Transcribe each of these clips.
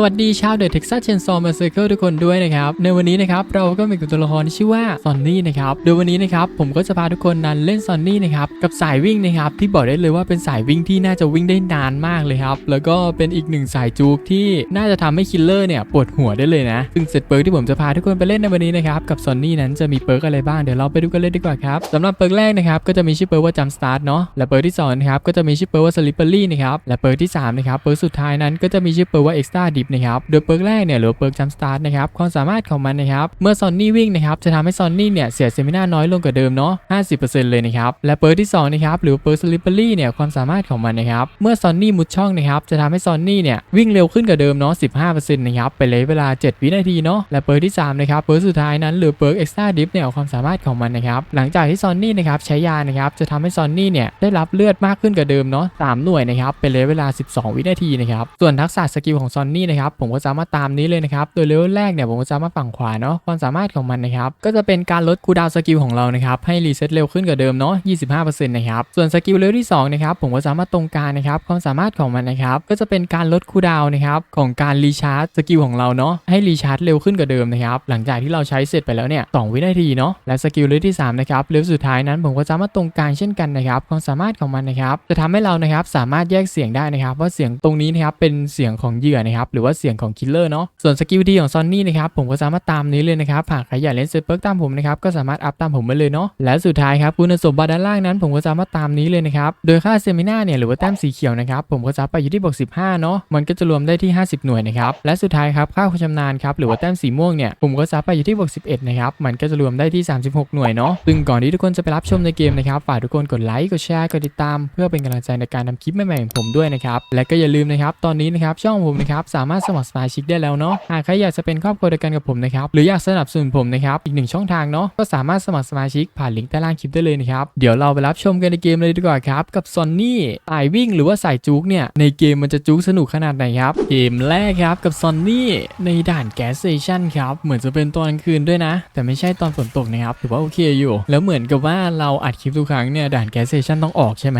สวัสดีชาวเดอะเท็กซัสเชนซอมาเซอร์เคิลทุกคนด้วยนะครับ ในวันนี้นะครับเราก็มีตัวละครที่ชื่อว่าซอนนี่นะครับ โดยวันนี้นะครับผมก็จะพาทุกคนนั้นเล่นซอนนี่นะครับกับสายวิ่งนะครับที่บอกได้เลยว่าเป็นสายวิ่งที่น่าจะวิ่งได้นานมากเลยครับ แล้วก็เป็นอีกหนึ่งสายจูกที่น่าจะทำให้คิลเลอร์เนี่ยปวดหัวได้เลยนะ ซึ่งเซตเปิร์กที่ผมจะพาทุกคนไปเล่นในวันนี้นะครับกับซอนนี่นั้นจะมีเปิร์กอะไรบ้างเดี๋ยวเราไปดูกันเลยดีกว่าครับสำหรับเปิร์กแรกนะครับก็จะมีชื่อเปิร์กว่าจัมสตาร์ทเนาะและเปิร์กที่สองนะครับก็จะมีชื่อเปิร์กว่าสลิปเปอรี่นะครับและเปิร์กที่สามนะครับเปิร์กสุดท้ายนั้นก็จะมีชื่อเปิร์กว่าเอ็กซ์ตร้าดินะครับโดยเปิร์กแรกเนี่ยหรือเปิร์กจัมสตาร์ทนะครับความสามารถของมันนะครับเมื่อซอนนี่วิ่งนะครับจะทำให้ซอนนี่เนี่ยเสียเซมินาน้อยลงกว่าเดิมเนาะ50%เลยนะครับและเปิร์กที่สองนะครับหรือเปิร์กสลิปเปอรี่เนี่ยความสามารถของมันนะครับเมื่อซอนนี่มุดช่องนะครับจะทำให้ซอนนี่เนี่ยวิ่งเร็วขึ้นกว่าเดิมเนาะ15%นะครับไปเลยเวลา 7 วินาทีเนาะและเปิร์กที่สามนะครับเปิร์กสุดท้ายนั้นหรือเปิร์กเอ็กซ์ตร้าดิฟเนี่ยความสามารถของมันนะครับหลังจากที่ซอนนี่นะครับใช้ยานะครับจะทำให้ซอนนี่เนี่ยได้รับเลือดมากขึ้นกว่าเดิมเนาะ3หน่วยนะครับเป็นเลยเวลา 12 วินาทีนะครับส่วนทักษะสกิลของซอนนี่นะครับผมก็สามารถตามนี้เลยนะครับโดยเลเวลแรกเนี่ยผมก็จะมาฝั่งขวาเนาะความสามารถของมันนะครับก็จะเป็นการลดคูดาวสกิลของเรานะครับให้รีเซ็ตเร็วขึ้นกว่าเดิมเนาะ25%นะครับส่วนสกิลเลเวลที่สองนะครับผมก็สามารถตรงกลางนะครับความสามารถของมันนะครับก็จะเป็นการลดคูดาวนะครับของการรีชาร์จสกิลของเราเนาะให้รีชาร์จเร็วขึ้นกว่าเดิมนะครับหลังจากที่เราใช้เสร็จไปแล้วเนี่ย2วินาทีเนาะและสกิลเลเวลที่สามนะครับเลเวลสุดท้ายนั้นผมก็สามารถตรงกลางเช่นกันนะครับความสามารถของมันนะครับจะทำให้เรานะครับสามารถแยกเสียงได้นะครับว่าเสียงตรงนี้นะครับเป็นเสียงของเหยื่อนะครับหรือว่าเสียงของคิลเลอร์เนาะส่วนสกิลดีของซอนนี่นะครับผมก็สามารถตามนี้เลยนะครับหากใครอยากเล่นเซตเปิร์กตามผมนะครับก็สามารถอัพตามผมไปเลยเนาะและสุดท้ายครับคุณสมบัติด้านล่างนั้น ผมก็สามารถตามนี้เลยนะครับโดยค่าเซมินาเนี่ยหรือว่าแต้มสีเขียวนะครับผมก็จะไปอยู่ที่บวก15เนาะมันก็จะรวมได้ที่ 50 หน่วยนะครับและสุดท้ายครับค่าความชำนาญครับหรือว่าแต้มสีม่วงเนี่ยผมก็จะไปอยู่ที่บวก11นะครับมันก็จะรวมได้ที่ 36 หน่วยเนาะซึ่งก่อนที่ทุกคนจะไปรับชมในเกมนะครับฝากทุกคนกดไลค์กดแชร์กดติดตาม เพื่อเป็นกำลังใจในการทำคลิปใหม่ๆของผมด้วยนะครับและก็อย่าลืมนะครับตอนนี้นะครับช่องผมนะครับสาามารถสมัครสมาชิกได้แล้วเนาะหากใครอยากจะเป็นครอบครัวเดียวกันกับผมนะครับหรืออยากสนับสนุนผมนะครับอีกหนึ่งช่องทางเนาะก็สามารถสมัครสมาชิกผ่านลิงก์ใต้ล่างคลิปได้เลยนะครับเดี๋ยวเราไปรับชมกันในเกมเลยดีกว่าครับกับซอนนี่สายวิ่งหรือว่าสายจุกเนี่ยในเกมมันจะจุกสนุกขนาดไหนครับเกมแรกครับกับซอนนี่ในด่านแก๊สเตชันครับเหมือนจะเป็นตอนกลางคืนด้วยนะ แต่ไม่ใช่ตอนฝนตกนะครับถือว่าโอเคอยู่ แล้วเหมือนกับว่าเราอัดคลิปทุกครั้งเนี่ยด่านแก๊สเตชันต้องออกใช่ไหม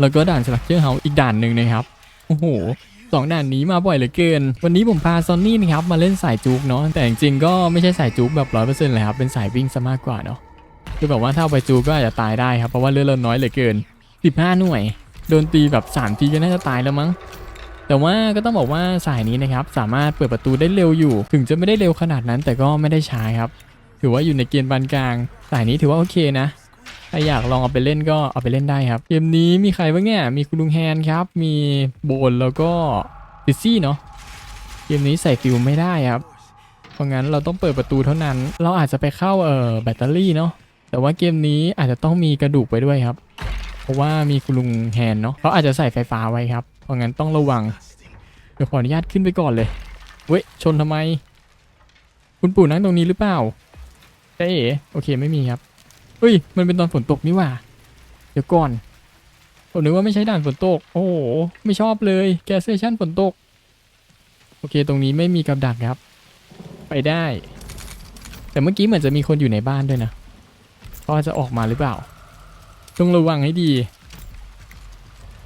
แล้วก็ด่านสลักเจอร์เฮาอีกด่านหนึ่งนะครับโอ้โห สองด่านนี้มาบ่อยเหลือเกิน วันนี้ผมพาซอนนี่นะครับมาเล่นสายจุกเนาะแต่จริงๆก็ไม่ใช่สายจุกแบบร้อยเปอร์เซ็นต์เลยครับเป็นสายวิ่งซะมากกว่าเนาะคือแบบว่าถ้าเอาไปจุกก็อาจจะตายได้ครับเพราะว่าเลือดเราน้อยเหลือเกิน 15 หน่วยโดนตีแบบ3ทีก็น่าจะตายแล้วมั้งแต่ว่าก็ต้องบอกว่าสายนี้นะครับสามารถเปิดประตูได้เร็วอยู่ ถึงจะไม่ได้เร็วขนาดนั้นแต่ก็ไม่ได้ช้าครับ ถือว่าอยู่ในเกณฑ์ปานกลาง สายนี้ถือว่าโอเคนะ ถ้าอยากลองเอาไปเล่นก็เอาไปเล่นได้ครับ เกมนี้มีใครบ้างเนี่ย มีคุณลุงแฮนครับ มีโบนแล้วก็ดิซี่เนาะ เกมนี้ใส่ฟิวไม่ได้ครับ เพราะงั้นเราต้องเปิดประตูเท่านั้น เราอาจจะไปเข้าเอ่อแบตเตอรี่เนาะ แต่ว่าเกมนี้อาจจะต้องมีกระดูกไปด้วยครับ เพราะว่ามีคุณลุงแฮนเนาะเขาอาจจะใส่ไฟฟ้าไว้ครับ เพราะงั้นต้องระวัง เดี๋ยวขออนุญาตขึ้นไปก่อนเลย เว้ยชนทำไม คุณปู่นั่งตรงนี้หรือเปล่าเจ๊เอ๋โอเคไม่มีครับ เฮ้ย มันเป็นตอนฝนตกนี่ว่า เดี๋ยวก่อน ผมนึกว่าไม่ใช่ด่านฝนตก โอ้โห ไม่ชอบเลย แกสเซชันฝนตก โอเค ตรงนี้ไม่มีกับดักครับ ไปได้ แต่เมื่อกี้เหมือนจะมีคนอยู่ในบ้านด้วยนะเขาอาจจะออกมาหรือเปล่า ต้องระวังให้ดี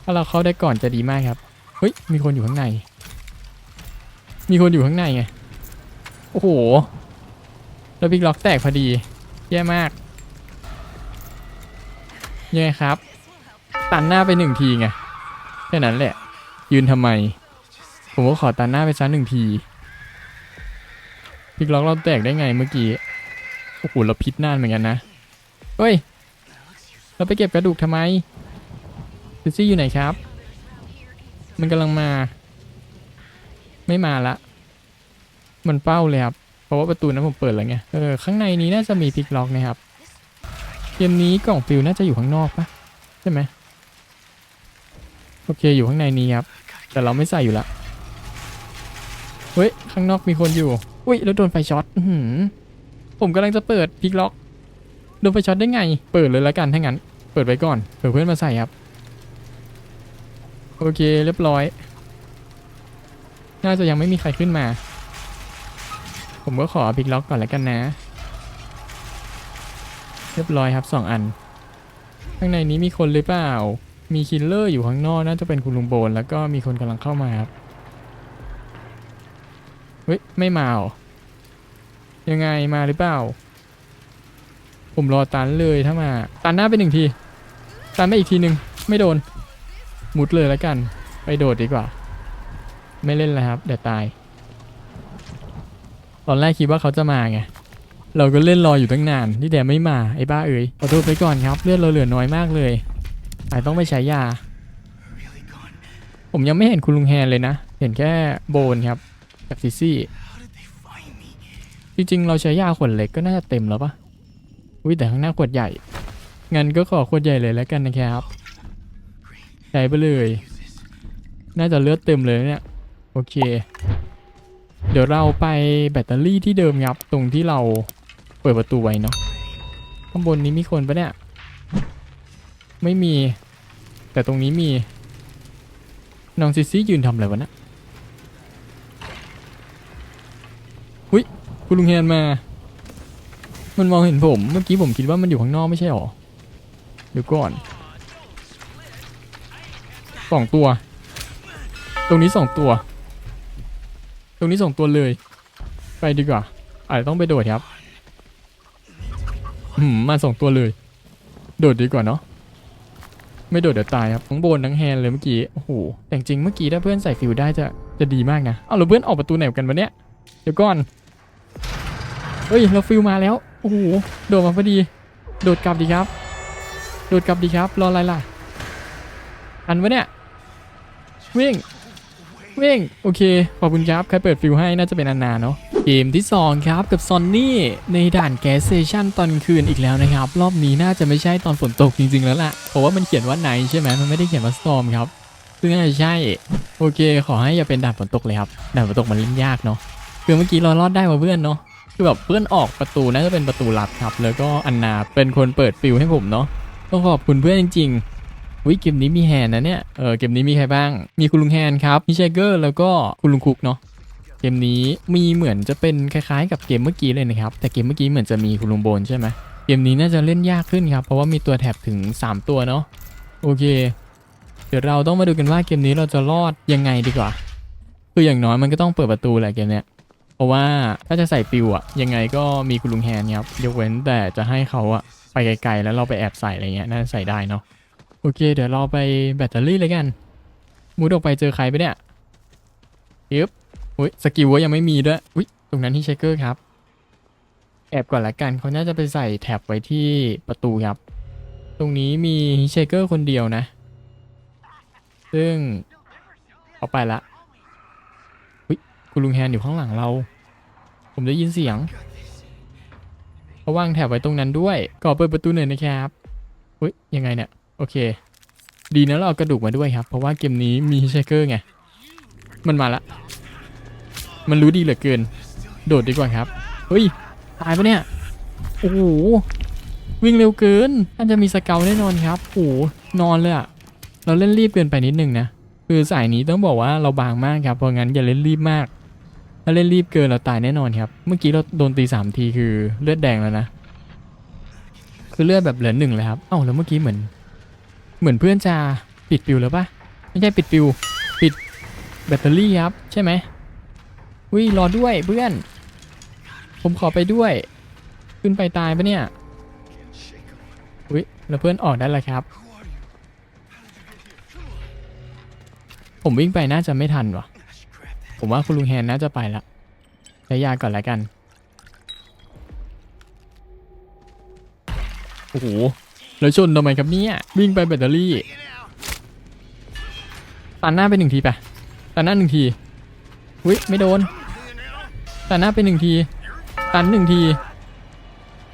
ถ้าเราเข้าได้ก่อนจะดีมากครับ เฮ้ย มีคนอยู่ข้างใน มีคนอยู่ข้างในไง โอ้โห แล้วบิ๊กล็อกแตกพอดี แย่มาก ยังไงครับ ตันหน้าไปหนึ่งทีไงแค่นั้นแหละ ยืนทำไม ผมก็ขอตันหน้าไปซะหนึ่งทีบิ๊กล็อกเราแตกได้ไงเมื่อกี้โอ้โหเราพิษนานเหมือนกันนะเฮ้ย เราไปเก็บกระดูกทำไมซิซี่อยู่ไหนครับ มันกำลังมา ไม่มาละ มันเป้าเลยครับ เพราะว่าประตูนั้นผมเปิดแล้วไง เออ ข้างในนี้น่าจะมีพลิกล็อกนะครับ เกมนี้กล่องฟิลน่าจะอยู่ข้างนอกปะใช่ไหมโอเคอยู่ข้างในนี้ครับ แต่เราไม่ใส่อยู่ละเฮ้ย ข้างนอกมีคนอยู่ อุ้ยแล้วโดนไฟช็อตอืผมกำลังจะเปิดพลิกล็อก โดนไฟช็อตได้ไง เปิดเลยแล้วกันถ้างั้น เปิดไว้ก่อนเผื่อเพื่อนมาใส่ครับ โอเคเรียบร้อย น่าจะยังไม่มีใครขึ้นมา ผมก็ขอพลิกล็อกก่อนแล้วกันนะ เรียบร้อยครับสองอัน ข้างในนี้มีคนหรือเปล่า มีคิลเลอร์อยู่ข้างนอกน่าจะเป็นคุณลุงโบน แล้วก็มีคนกำลังเข้ามาครับ เฮ้ย ไม่มาหรอยังไงมาหรือเปล่า ผมรอตันเลยถ้ามา ตันหน้าไปหนึ่งที ตันไปอีกทีหนึ่งไม่โดน มุดเลยแล้วกัน ไปโดดดีกว่า ไม่เล่นแล้วครับ เดี๋ยวตาย ตอนแรกคิดว่าเขาจะมาไง เราก็เล่นรออยู่ตั้งนานที่แต่ไม่มาไอ้บ้าเอ๋ยขอโทษไปก่อนครับเลือดเราเหลือน้อยมากเลยอาจต้องไปใช้ยา ผมยังไม่เห็นคุณลุงแฮนเลยนะ เห็นแค่โบนครับกับซิซี่จริงๆ เราใช้ยาขวดเล็กก็น่าจะเต็มแล้วปะอุ้ยแต่ข้างหน้าขวดใหญ่ งั้นก็ขอขวดใหญ่เลยแล้วกันนะครับใช้ไปเลย น่าจะเลือดเต็มเลยเนี่ย โอเค เดี๋ยวเราไปแบตเตอรี่ที่เดิมครับ ตรงที่เรา เปิดประตูไว้เนาะข้างบนนี้มีคนปะเนี่ย ไม่มี แต่ตรงนี้มี น้องซิซี่ยืนทำอะไรวะเนะหุยคุณลุงแฮนมา มันมองเห็นผม เมื่อกี้ผมคิดว่ามันอยู่ข้างนอกไม่ใช่หรอ เดี๋ยวก่อนสองตัว ตรงนี้สองตัว ตรงนี้สองตัวเลย ไปดีกว่าอาจจะต้องไปโดดครับ หืมมาสองตัวเลย โดดดีกว่าเนาะไม่โดดเดี๋ยวตายครับทั้งโบนทั้งแฮนเลยเมื่อกี้โอ้โหแต่จริงๆเมื่อกี้ถ้าเพื่อนใส่ฟิวได้จะจะดีมากนะเอาแล้วเพื่อนออกประตูไหนกันวะเนี่ยเดี๋ยวก่อนเฮ้ยเราฟิวมาแล้วโอ้โหโดดมาพอดี โดดกลับดีครับ โดดกลับดีครับ รออะไรล่ะอันวะเนี่ยวิ่ง เวิ่งโอเค ขอบคุณครับ ใครเปิดฟิวให้น่าจะเป็นอันนาเนาะเกมที่ 2 ครับ กับซอนนี่ในด่านแก๊สเซชันตอนคืนอีกแล้วนะครับ รอบนี้น่าจะไม่ใช่ตอนฝนตกจริง ๆ แล้วล่ะเพราะว่ามันเขียนว่าไนใช่ไหมมันไม่ได้เขียนว่าสตอมครับซึ่งน่าจะใช่ โอเค ขอให้อย่าเป็นด่านฝนตกเลยครับด่านฝนตกมันเล่นยากเนาะคือเมื่อกี้เรารอดได้มาเพื่อนเนาะคือแบบเพื่อนออกประตูน่าจะเป็นประตูลับครับ แล้วก็อันนาเป็นคนเปิดฟิวให้ผมเนาะต้องขอบคุณเพื่อนจริง ๆ วิเกมนี้มีแฮนนะเนี่ย เออเกมนี้มีใครบ้าง มีคุณลุงแฮนครับมีเชเกอร์แล้วก็คุณลุงคุกเนาะเกมนี้มีเหมือนจะเป็นคล้ายๆ กับเกมเมื่อกี้เลยนะครับ แต่เกมเมื่อกี้เหมือนจะมีคุณลุงโบนใช่ไหมเกมนี้น่าจะเล่นยากขึ้นครับ เพราะว่ามีตัวแถบถึง 3 ตัวเนาะโอเค เดี๋ยวเราต้องมาดูกันว่าเกมนี้เราจะรอดยังไงดีกว่า คืออย่างน้อยมันก็ต้องเปิดประตูแหละเกมเนี้ยเพราะว่าถ้าจะใส่ปิวอะยังไงก็มีคุณลุงแฮนครับยกเว้นแต่จะให้เขาอะไปไกลๆแล้วเราไปแอบใส่อะไรเงี้ยน่าจะใส่ได้เนาะ โอเค เดี๋ยวเราไปแบตเตอรี่เลยกันมุดออกไปเจอใครไปเนี่ยยึบอุ้ยสกิลว่ายังไม่มีด้วยอุ้ยตรงนั้นที่เชคเกอร์ครับ แอบก่อนละกันเขาน่าจะไปใส่แท็บไว้ที่ประตูครับ ตรงนี้มีเชคเกอร์คนเดียวนะ ซึ่งเอาไปละอุ้ยคุณลุงแฮนอยู่ข้างหลังเรา ผมได้ยินเสียงเขาวางแถบไว้ตรงนั้นด้วยก่อเปิดประตูหน่อยนะครับอุ้ยยังไงเนี่ย โอเค ดีนะเราเอากระดูกมาด้วยครับ เพราะว่าเกมนี้มีเชคเกอร์ไง มันมาละ มันรู้ดีเหลือเกิน โดดดีกว่าครับ เฮ้ย ตายปะเนี่ย โอ้โห วิ่งเร็วเกินน่าจะมีสเกลแน่นอนครับ โอ้นอนเลยอะเราเล่นรีบเกินไปนิดนึงนะ คือสายนี้ต้องบอกว่าเราบางมากครับ เพราะงั้นอย่าเล่นรีบมาก ถ้าเล่นรีบเกินเราตายแน่นอนครับ เมื่อกี้เราโดนตีสามทีคือเลือดแดงแล้วนะ คือเลือดแบบเหลือหนึ่งเลยครับ เอ้าแล้วเมื่อกี้เหมือน เหมือนเพื่อนจะปิดปิวแล้วปะไม่ใช่ปิดปิว ปิดแบตเตอรี่ครับ ใช่ไหมวิรอด้วยเพื่อน ผมขอไปด้วย ขึ้นไปตายปะเนี่ยวิแล้วเพื่อนออกได้แล้วครับ ผมวิ่งไปน่าจะไม่ทันวะผมว่าคุณลุงแฮนน่าจะไปละใช้ยาก่อนแล้วกันโอ้โห แล้วชนทำไมครับเนี่ย วิ่งไปแบตเตอรี่ตันหน้าไปหนึ่งทีไปตันหน้าหนึ่งทีอุ้ยไม่โดนตันหน้าไปหนึ่งทีตันหนึ่งที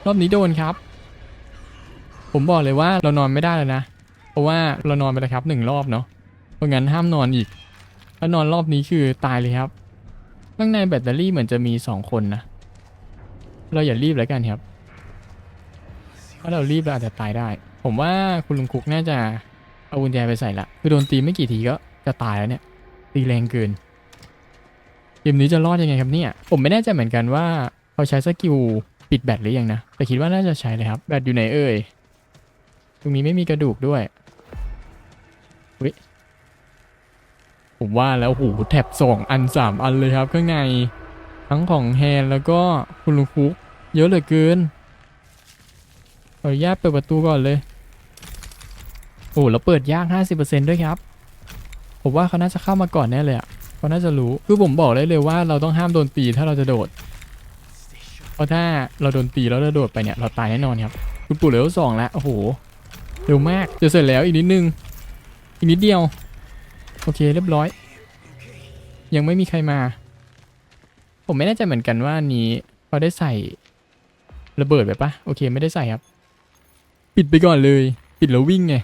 รอบนี้โดนครับ ผมบอกเลยว่าเรานอนไม่ได้เลยนะ เพราะว่าเรานอนไปแล้วครับหนึ่งรอบเนาะเพราะงั้นห้ามนอนอีกถ้านอนรอบนี้คือตายเลยครับข้างในแบตเตอรี่เหมือนจะมีสองคนนะ เราอย่ารีบแล้วกันครับ ถ้าเรารีบเราอาจจะตายได้ ผมว่าคุณลุงคุกน่าจะเอากุญแจไปใส่ละ คือโดนตีไม่กี่ทีก็จะตายแล้วเนี่ย ตีแรงเกิน เกมนี้จะรอดยังไงครับเนี่ย ผมไม่แน่ใจเหมือนกันว่าเขาใช้สกิลปิดแบตหรือยังนะ แต่คิดว่าน่าจะใช้เลยครับ แบตอยู่ไหนเอ่ย ตรงนี้ไม่มีกระดูกด้วยวิผมว่าแล้วโหแท็บสองอันสามอันเลยครับข้างใน ทั้งของแฮนแล้วก็คุณลุงคุก เยอะเหลือเกิน ขออนุญาตเปิดประตูก่อนเลย โอ้แล้วเปิดยาก 50%ด้วยครับ ผมว่าเขาน่าจะเข้ามาก่อนแน่เลยอะเขาน่าจะรู้ คือผมบอกได้เลยว่าเราต้องห้ามโดนตีถ้าเราจะโดด เพราะถ้าเราโดนตีแล้วเราโดดไปเนี่ยเราตายแน่นอนครับ คุณปู่เหลือสองแล้ว โอ้โห เร็วมาก จะเสร็จแล้วอีกนิดนึง อีกนิดเดียว โอเคเรียบร้อย ยังไม่มีใครมา ผมไม่แน่ใจเหมือนกันว่าอันนี้เขาได้ใส่ระเบิดไปปะโอเคไม่ได้ใส่ครับ ปิดไปก่อนเลย ปิดแล้ววิ่งไง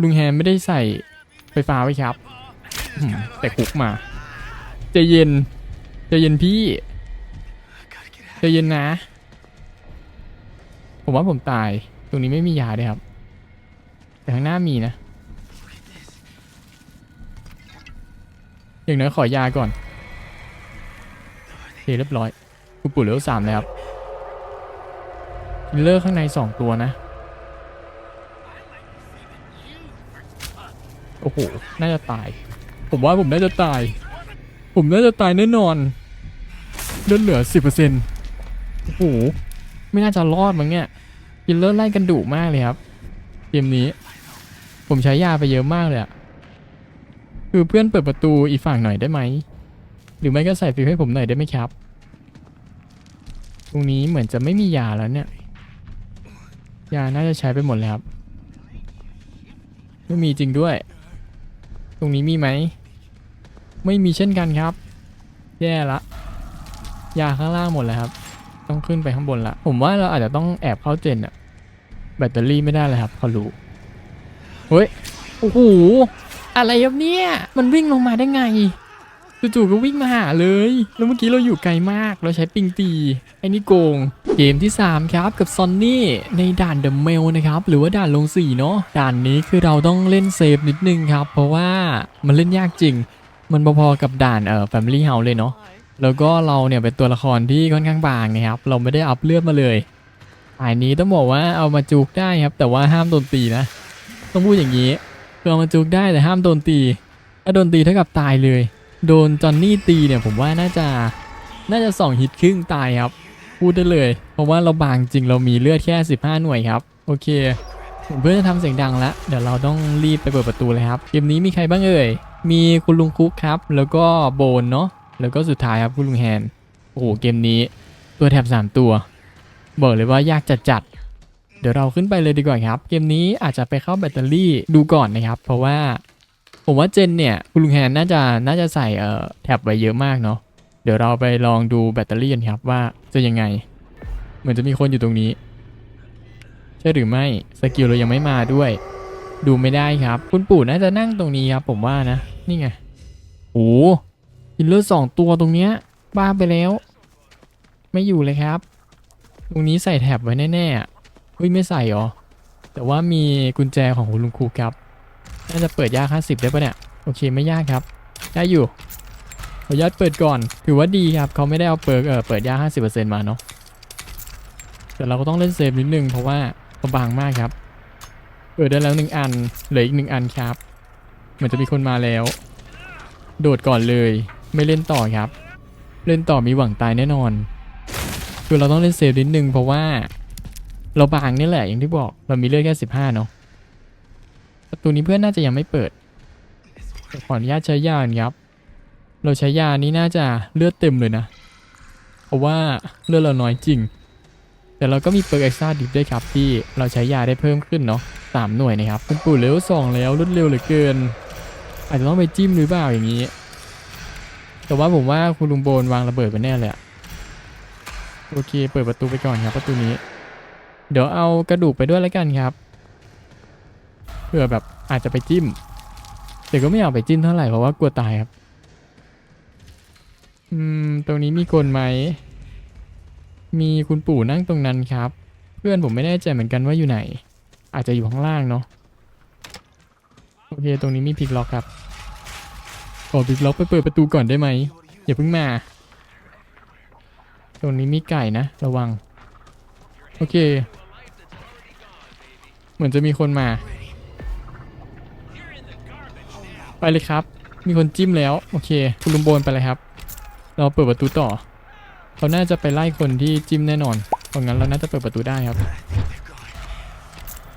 ลุงแฮมไม่ได้ใส่ไฟฟ้าไว้ครับ แต่คุกมาใจเย็นใจเย็นพี่ใจเย็นนะ ผมว่าผมตาย ตรงนี้ไม่มียาด้วยครับ แต่ข้างหน้ามีนะ อย่างน้อยขอยาก่อนโอเคเรียบร้อยคุณปู่เหลือสามแล้วครับ คิลเลอร์ข้างในสองตัวนะ โอ้โห น่าจะตาย ผมว่าผมน่าจะตาย ผมน่าจะตายแน่นอนเลือดเหลือสิบเปอร์เซ็นต์โอ้โห ไม่น่าจะรอดมั้งเนี่ยคิลเลอร์ไล่กันดุมากเลยครับ เกมนี้ ผมใช้ยาไปเยอะมากเลยอะคือเพื่อนเปิดประตูอีกฝั่งหน่อยได้ไหม หรือไม่ก็ใส่ฟิวให้ผมหน่อยได้ไหมครับ ตรงนี้เหมือนจะไม่มียาแล้วเนี่ย ยาน่าจะใช้ไปหมดแล้วครับ ไม่มีจริงด้วย ตรงนี้มีไหม ไม่มีเช่นกันครับ แย่ละ ยาข้างล่างหมดแล้วครับ ต้องขึ้นไปข้างบนละ ผมว่าเราอาจจะต้องแอบเข้าเจนอะแบตเตอรี่ไม่ได้เลยครับเขารู้ เฮ้ย โอ้โห อะไรครับเนี่ย มันวิ่งลงมาได้ไง จู่ๆก็วิ่งมาหาเลย แล้วเมื่อกี้เราอยู่ไกลมาก เราใช้ปิงตีไอ้นี่โกง เกมที่ 3 ครับกับซอนนี่ในด่านเดอะเมลนะครับ หรือว่าด่านลงสีเนาะ ด่านนี้คือเราต้องเล่นเซฟนิดนึงครับ เพราะว่ามันเล่นยากจริง มันพอๆกับด่านเอ่อ Family House เลยเนาะ แล้วก็เราเนี่ยเป็นตัวละครที่ค่อนข้างบางนะครับ เราไม่ได้อัพเลือดมาเลยอันนี้ต้องบอกว่าเอามาจุกได้ครับ แต่ว่าห้ามโดนตีนะ ต้องพูดอย่างนี้คือเอามาจุกได้แต่ห้ามโดนตี ถ้าโดนตีเท่ากับตายเลย โดนจอนนี่ตีเนี่ยผมว่าน่าจะน่าจะสองฮิตครึ่งตายครับ พูดได้เลย เพราะว่าเราบางจริงเรามีเลือดแค่ 15 หน่วยครับ โอเคผมเพื่อนจะทำเสียงดังแล้ว เดี๋ยวเราต้องรีบไปเปิดประตูเลยครับ เกมนี้มีใครบ้างเอ่ย มีคุณลุงคุกครับ แล้วก็โบนเนาะ แล้วก็สุดท้ายครับคุณลุงแฮน โอ้โห เกมนี้ตัวแถบ 3 ตัว บอกเลยว่ายากจัดจัด เดี๋ยวเราขึ้นไปเลยดีกว่าครับ เกมนี้อาจจะไปเข้าแบตเตอรี่ดูก่อนนะครับ เพราะว่า ผมว่าเจนเนี่ยคุณลุงแฮนน่าจะน่าจะใส่เอ่อแท็บไว้เยอะมากเนาะเดี๋ยวเราไปลองดูแบตเตอรี่กันครับว่าจะยังไง เหมือนจะมีคนอยู่ตรงนี้ ใช่หรือไม่สกิลเรายังไม่มาด้วย ดูไม่ได้ครับ คุณปู่น่าจะนั่งตรงนี้ครับผมว่านะ นี่ไงโอ้กินเลือดสองตัวตรงเนี้ยบ้าไปแล้ว ไม่อยู่เลยครับ ตรงนี้ใส่แท็บไว้แน่ๆเฮ้ยไม่ใส่หรอแต่ว่ามีกุญแจของคุณลุงครูครับ น่าจะเปิดยาก50ได้ปะเนี่ย โอเคไม่ยากครับ ได้อยู่ขออนุญาตเปิดก่อน ถือว่าดีครับ เขาไม่ได้เอาเปิดเออเปิดยาก50%มาเนาะ แต่เราก็ต้องเล่นเซฟนิดนึงเพราะว่าเขาบางมากครับ เปิดได้แล้วหนึ่งอัน เหลืออีกหนึ่งอันครับ เหมือนจะมีคนมาแล้ว โดดก่อนเลย ไม่เล่นต่อครับ เล่นต่อมีหวังตายแน่นอน คือเราต้องเล่นเซฟนิดนึงเพราะว่าเราบางนี่แหละอย่างที่บอกเรามีเลือดแค่ 15 เนาะ ประตูนี้เพื่อนน่าจะยังไม่เปิดขออนุญาตใช้ยาก่อนครับ เราใช้ยานี้น่าจะเลือดเต็มเลยนะ เพราะว่าเลือดเราน้อยจริง แต่เราก็มีเปิร์กเอ็กซ์ตร้าดิฟด้วยครับ ที่เราใช้ยาได้เพิ่มขึ้นเนาะสามหน่วยนะครับคุณปู่เลเวสองแล้วรวดเร็วเหลือเกิน อาจจะต้องไปจิ้มหรือเปล่าอย่างนี้ แต่ว่าผมว่าคุณลุงโบนวางระเบิดไปแน่เลยอะโอเค เปิดประตูไปก่อนครับประตูนี้ เดี๋ยวเอากระดูกไปด้วยแล้วกันครับ เพื่อแบบอาจจะไปจิ้ม แต่ก็ไม่อยากไปจิ้มเท่าไหร่เพราะว่ากลัวตายครับ อืม ตรงนี้มีคนไหม มีคุณปู่นั่งตรงนั้นครับ เพื่อนผมไม่แน่ใจเหมือนกันว่าอยู่ไหน อาจจะอยู่ข้างล่างเนาะ โอเค ตรงนี้มีพิกล็อกครับขอพิกล็อกไปเปิดประตูก่อนได้ไหมอย่าเพิ่งมา ตรงนี้มีไก่นะ ระวัง โอเค เหมือนจะมีคนมา ไปเลยครับ มีคนจิ้มแล้ว โอเค คุณลุงโบนไปเลยครับ เราเปิดประตูต่อ เขาน่าจะไปไล่คนที่จิ้มแน่นอนเพราะงั้นเราน่าจะเปิดประตูได้ครับ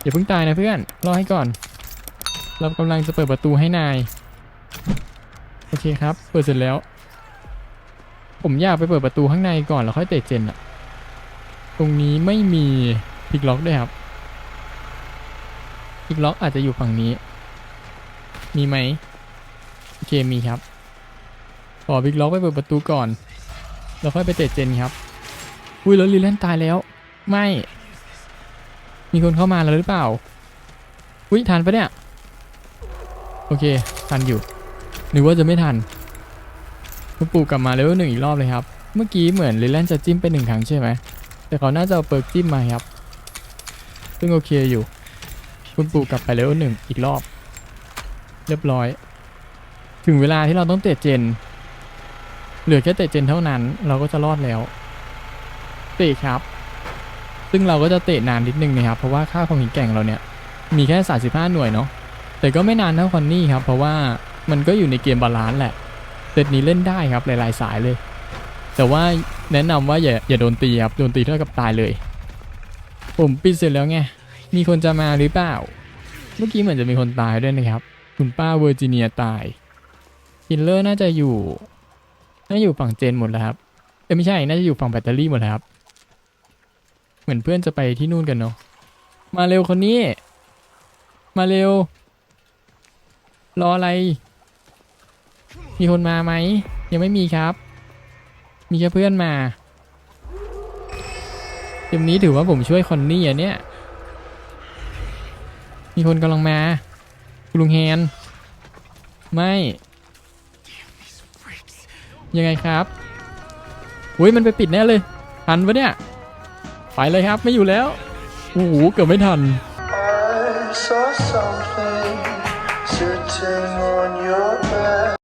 อย่าเพิ่งตายนะเพื่อน รอให้ก่อน เรากำลังจะเปิดประตูให้นาย โอเคครับ เปิดเสร็จแล้ว ผมอยากไปเปิดประตูข้างในก่อนแล้วค่อยเตะเจนอะตรงนี้ไม่มีพลิกล็อกด้วยครับพลิกล็อกอาจจะอยู่ฝั่งนี้ มีไหม โอเคมีครับขอพลิกล็อกไปเปิดประตูก่อน แล้วค่อยไปเตะเจนครับ อุ้ยแล้วลีแลนตายแล้ว ไม่ มีคนเข้ามาแล้วหรือเปล่า อุ้ยทันปะเนี่ย โอเค ทันอยู่นึกว่าจะไม่ทันคุณปู่กลับมาเลเวลหนึ่งอีกรอบเลยครับ เมื่อกี้เหมือนลีแลนจะจิ้มไปหนึ่งครั้งใช่ไหม แต่เขาน่าจะเอาเปิร์กจิ้มมาครับ ซึ่งโอเคอยู่ คุณปู่กลับไปเลเวลหนึ่งอีกรอบ เรียบร้อย ถึงเวลาที่เราต้องเตะเจน เหลือแค่เตะเจนเท่านั้น เราก็จะรอดแล้ว เตะครับ ซึ่งเราก็จะเตะนานนิดนึงนะครับ เพราะว่าค่าความแข็งแกร่งเราเนี่ย มีแค่ 35 หน่วยเนาะ แต่ก็ไม่นานเท่าคอนนี่ครับ เพราะว่ามันก็อยู่ในเกมบาลานซ์แหละเซตนี้เล่นได้ครับหลายๆสายเลย แต่ว่าแนะนำว่าอย่าอย่าโดนตีครับ โดนตีเท่ากับตายเลย ผมปิดเสร็จแล้วไง มีคนจะมาหรือเปล่า เมื่อกี้เหมือนจะมีคนตายด้วยนะครับ คุณป้าเวอร์จิเนียตาย คิลเลอร์น่าจะอยู่ น่าอยู่ฝั่งเจนหมดแล้วครับ เอ้ยไม่ใช่ น่าจะอยู่ฝั่งแบตเตอรี่หมดแล้วครับ เหมือนเพื่อนจะไปที่นู่นกันเนาะ มาเร็วคนนี้ มาเร็ว รออะไร มีคนมาไหม ยังไม่มีครับ มีแค่เพื่อนมาเกมนี้ถือว่าผมช่วยคอนนี่อะเนี่ย มีคนกำลังมาคุณลุงแฮน ไม่ ยังไงครับอุ้ยมันไปปิดแน่เลยทันปะเนี่ยไปเลยครับไม่อยู่แล้วโอ้โหเกือบไม่ทัน